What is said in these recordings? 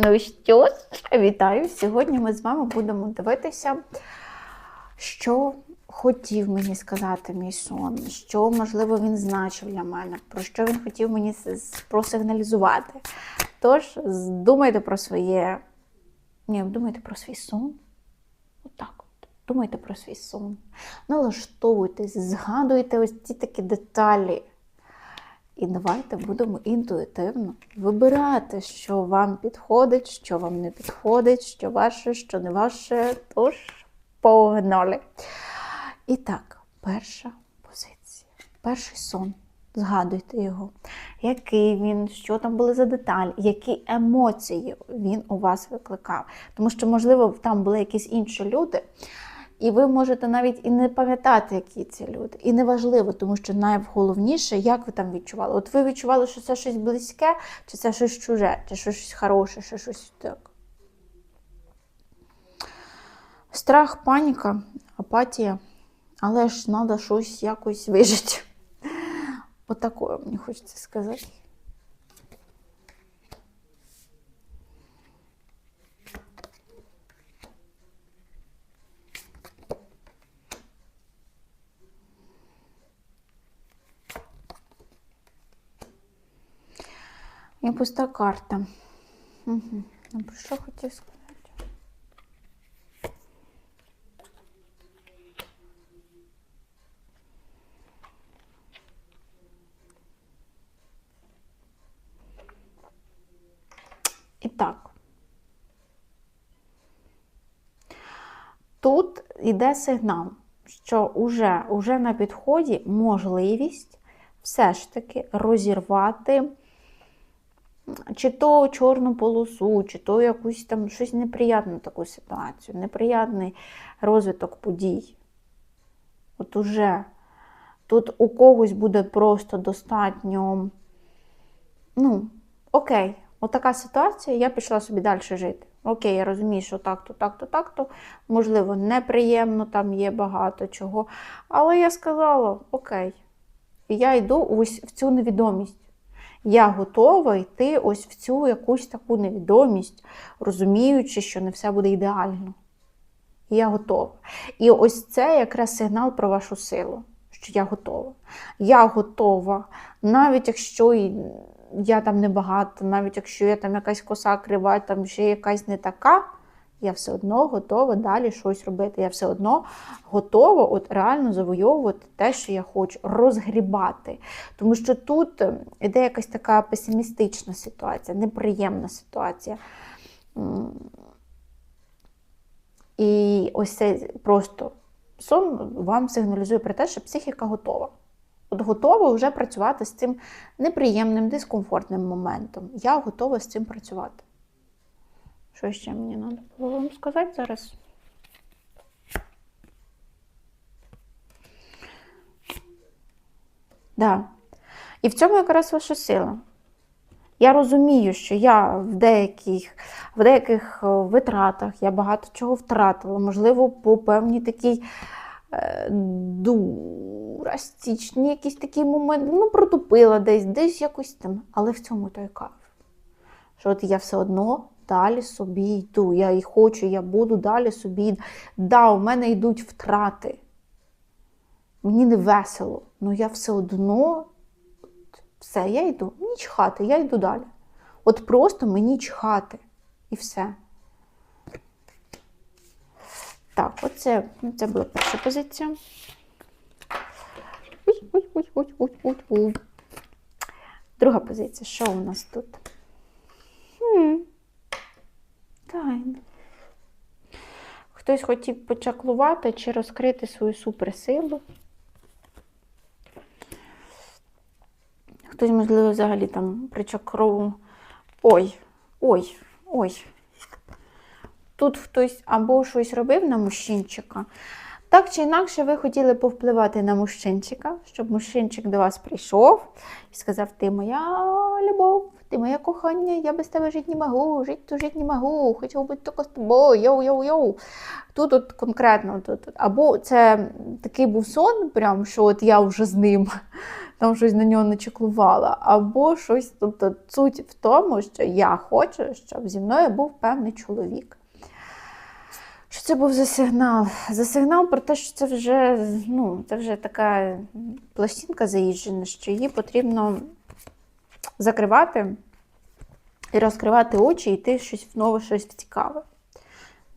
Ну і що вітаю! Сьогодні ми з вами будемо дивитися, що хотів мені сказати мій сон, що, можливо, він значив для мене, про що він хотів мені просигналізувати. Тож, думайте про своє. Ні, думайте про свій сон. Отак от. Думайте про свій сон. Налаштовуйтесь, згадуйте ось ці такі деталі. І давайте будемо інтуїтивно вибирати, що вам підходить, що вам не підходить, що ваше, що не ваше. Тож погнали. І так, перша позиція. Перший сон. Згадуйте його. Який він, що там були за деталі, які емоції він у вас викликав. Тому що, можливо, там були якісь інші люди, і ви можете навіть і не пам'ятати, які ці люди. І неважливо, тому що найголовніше, як ви там відчували. От ви відчували, що це щось близьке, чи це щось чуже, чи щось хороше, чи щось так. Страх, паніка, апатія. Але ж треба щось якось вижити. Отакое мені хочеться сказати. Пуста карта. Угу. Про що хотів сказати? І так. Тут йде сигнал, що уже, уже на підході можливість все ж таки розірвати чи то чорну полосу, чи то якусь там щось неприятну таку ситуацію, неприятний розвиток подій. От уже тут у когось буде просто достатньо, ну, окей, отака ситуація, я пішла собі далі жити. Окей, я розумію, що так-то, так-то, так-то, можливо, неприємно, там є багато чого. Але я сказала, окей, я йду ось в цю невідомість. Я готова йти ось в цю якусь таку невідомість, розуміючи, що не все буде ідеально. Я готова. І ось це якраз сигнал про вашу силу, що я готова. Я готова, навіть якщо я там небагата, навіть якщо я там якась коса крива, там ще якась не така, я все одно готова далі щось робити. Я все одно готова от реально завойовувати те, що я хочу, розгрібати. Тому що тут е, іде якась така песимістична ситуація, неприємна ситуація. І ось цей просто сон вам сигналізує про те, що психіка готова. От готова вже працювати з цим неприємним, дискомфортним моментом. Я готова з цим працювати. Що ще мені треба було вам сказати зараз? Да. І в цьому якраз ваша сила. Я розумію, що я в деяких, в деяких е, витратах я багато чого втратила. Можливо, по певній такій е, дурастічні якісь такі моменти, ну, протупила десь, десь якось там. Але в цьому той кайф. Що от я все одно далі собі йду. Я і хочу, я буду далі собі. Да, у мене йдуть втрати. Мені не весело, але я все одно все, я йду. Мені чхати, я йду далі. От просто мені чхати. І все. Так, оце, ну, це була перша позиція. Друга позиція. Що у нас тут? Хм. Тайна. Хтось хотів почаклувати чи розкрити свою суперсилу. Хтось, можливо, взагалі там причакров. Ой, ой, ой. Тут хтось або щось робив на мужчинчика. Так чи інакше, ви хотіли повпливати на мужчинчика, щоб мужчинчик до вас прийшов і сказав: Ти моя любов, ти моє кохання, я без тебе жити не можу, жити то жити не можу, хочу бути тільки з тобою, йоу-йоу-йоу. Тут от конкретно, тут, або це такий був сон, прям, що от я вже з ним. там щось на нього не чеклувала, або щось, тобто суть в тому, що я хочу, щоб зі мною був певний чоловік. Що це був за сигнал? За сигнал про те, що це вже, ну, це вже така пластинка заїжджена, що її потрібно закривати і розкривати очі, і йти щось нове, щось цікаве.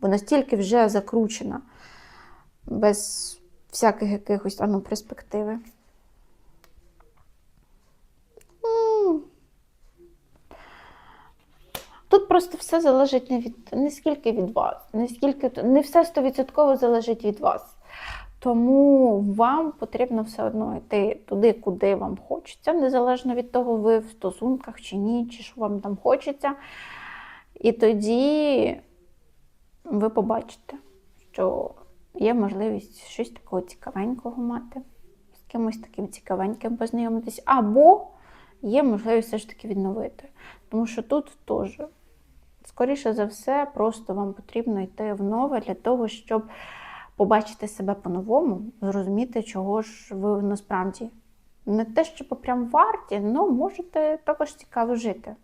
Бо настільки вже закручена, без всяких якихось ну, перспективи. Тут просто все залежить не від не скільки від вас, не скільки не все стовідсотково залежить від вас. Тому вам потрібно все одно йти туди, куди вам хочеться, незалежно від того, ви в стосунках чи ні, чи що вам там хочеться. І тоді ви побачите, що є можливість щось такого цікавенького мати, з кимось таким цікавеньким познайомитись, або є можливість все ж таки відновити. Тому що тут теж, скоріше за все, просто вам потрібно йти в нове для того, щоб побачити себе по-новому, зрозуміти, чого ж ви насправді. Не те, що прям варті, але можете також цікаво жити.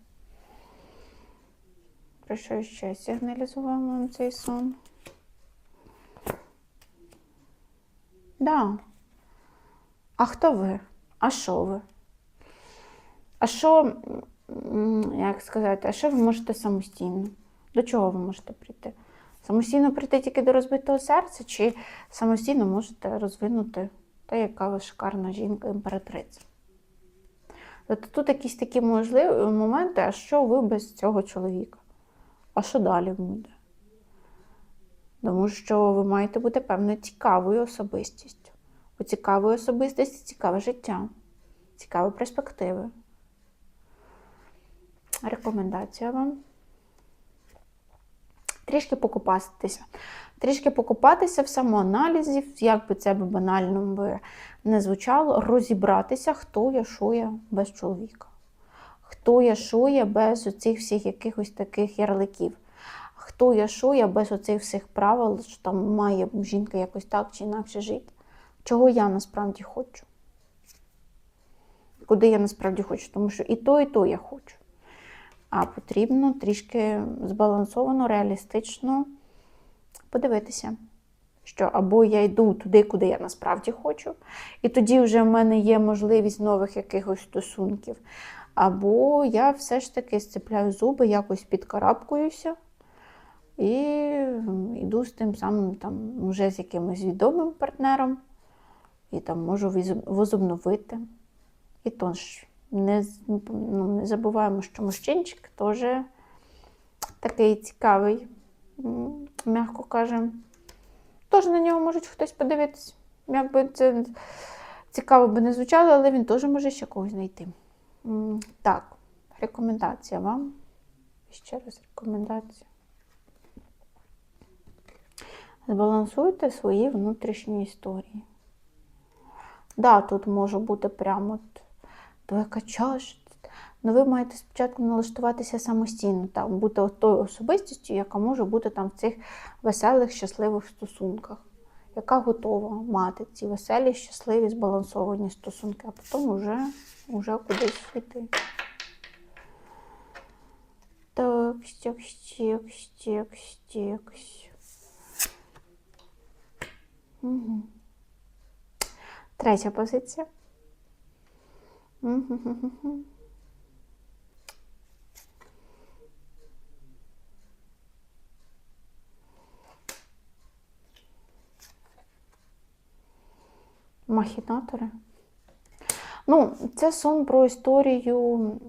Про що ще сигналізував вам цей сон? Да. А хто ви? А що ви? А що, як сказати, а що ви можете самостійно? До чого ви можете прийти? Самостійно прийти тільки до розбитого серця, чи самостійно можете розвинути те, яка ви шикарна жінка, імператриця? Тобто тут якісь такі можливі моменти, а що ви без цього чоловіка? А що далі буде? Тому що ви маєте бути певною цікавою особистістю. У цікавої особистості цікаве життя, цікаві перспективи. Рекомендація вам. Трішки покупатися. Трішки покупатися в самоаналізі, як би це банально би не звучало, розібратися, хто я, що я без чоловіка. Хто я, що я без оцих всіх якихось таких ярликів. Хто я, що я без оцих всіх правил, що там має жінка якось так чи інакше жити. Чого я насправді хочу? Куди я насправді хочу? Тому що і то, і то я хочу. А потрібно трішки збалансовано, реалістично подивитися, що або я йду туди, куди я насправді хочу, і тоді вже в мене є можливість нових якихось стосунків. Або я все ж таки сцепляю зуби, якось підкарабкуюся і йду з тим самим там, вже з якимось відомим партнером, і там можу возобновити. І то ж не, ну, не забуваємо, що мужчинчик теж такий цікавий, м'яко кажемо. Теж на нього може хтось подивитися. Якби це цікаво би не звучало, але він теж може ще когось знайти. Так, рекомендація вам. Ще раз рекомендація. Збалансуйте свої внутрішні історії. Да, тут може бути прямо от, то яка чаш. Ну, ви маєте спочатку налаштуватися самостійно, так, бути тою особистістю, яка може бути там в цих веселих, щасливих стосунках, яка готова мати ці веселі, щасливі, збалансовані стосунки, а потім вже, вже кудись йти. Так, стек, стек, стек, стек. Угу. Третя позиція. Махінатори. Ну, це сон про історію,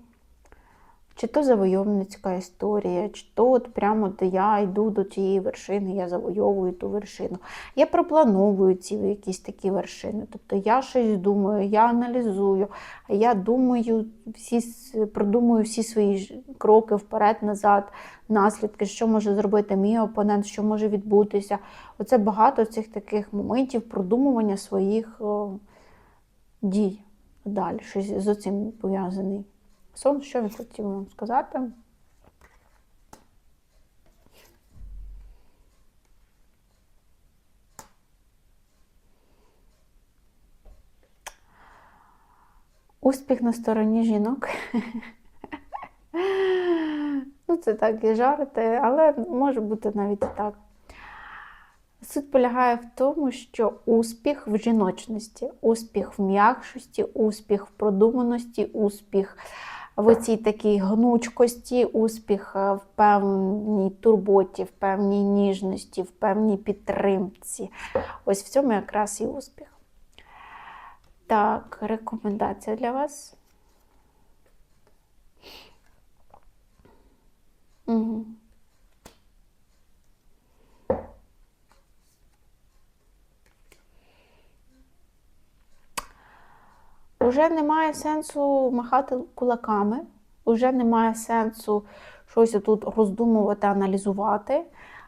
чи то завойовницька історія, чи то от прямо де я йду до тієї вершини, я завойовую ту вершину. Я проплановую ці якісь такі вершини. Тобто я щось думаю, я аналізую, я думаю, всі, продумую всі свої кроки вперед-назад, наслідки, що може зробити мій опонент, що може відбутися. Оце багато цих таких моментів продумування своїх о, дій далі, щось з цим пов'язаний. Сон, що він хотів вам сказати? Успіх на стороні жінок. Ну, це так і жарти, але може бути навіть і так. Суть полягає в тому, що успіх в жіночності, успіх в м'якшості, успіх в продуманості, успіх в цій такій гнучкості, успіх е, в певній турботі, в певній ніжності, в певній підтримці. Ось в цьому якраз і успіх. Так, рекомендація для вас. Угу. Уже немає сенсу махати кулаками, уже немає сенсу щось тут роздумувати, аналізувати.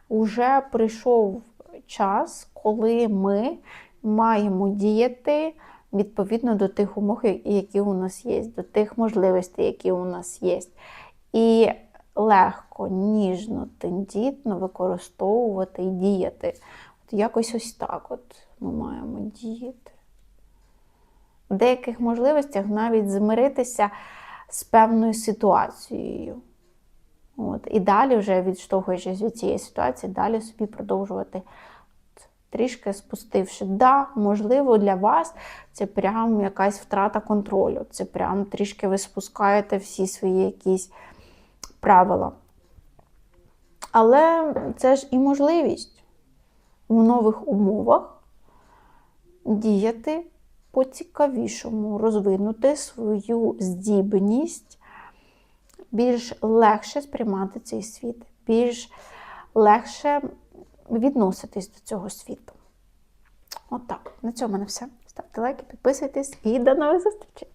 Уже прийшов час, коли ми маємо діяти відповідно до тих умов, які у нас є, до тих можливостей, які у нас є. І легко, ніжно, тендітно використовувати і діяти. От якось ось так от ми маємо діяти. Деяких можливостях навіть змиритися з певною ситуацією. От. І далі, вже відштовхуючись від цієї ситуації, далі собі продовжувати трішки спустивши. Да, можливо, для вас це прям якась втрата контролю. Це прям трішки ви спускаєте всі свої якісь правила. Але це ж і можливість в нових умовах діяти по-цікавішому, розвинути свою здібність, більш легше сприймати цей світ, більш легше відноситись до цього світу. Отак. На цьому в все. Ставте лайки, підписуйтесь і до нових зустрічей!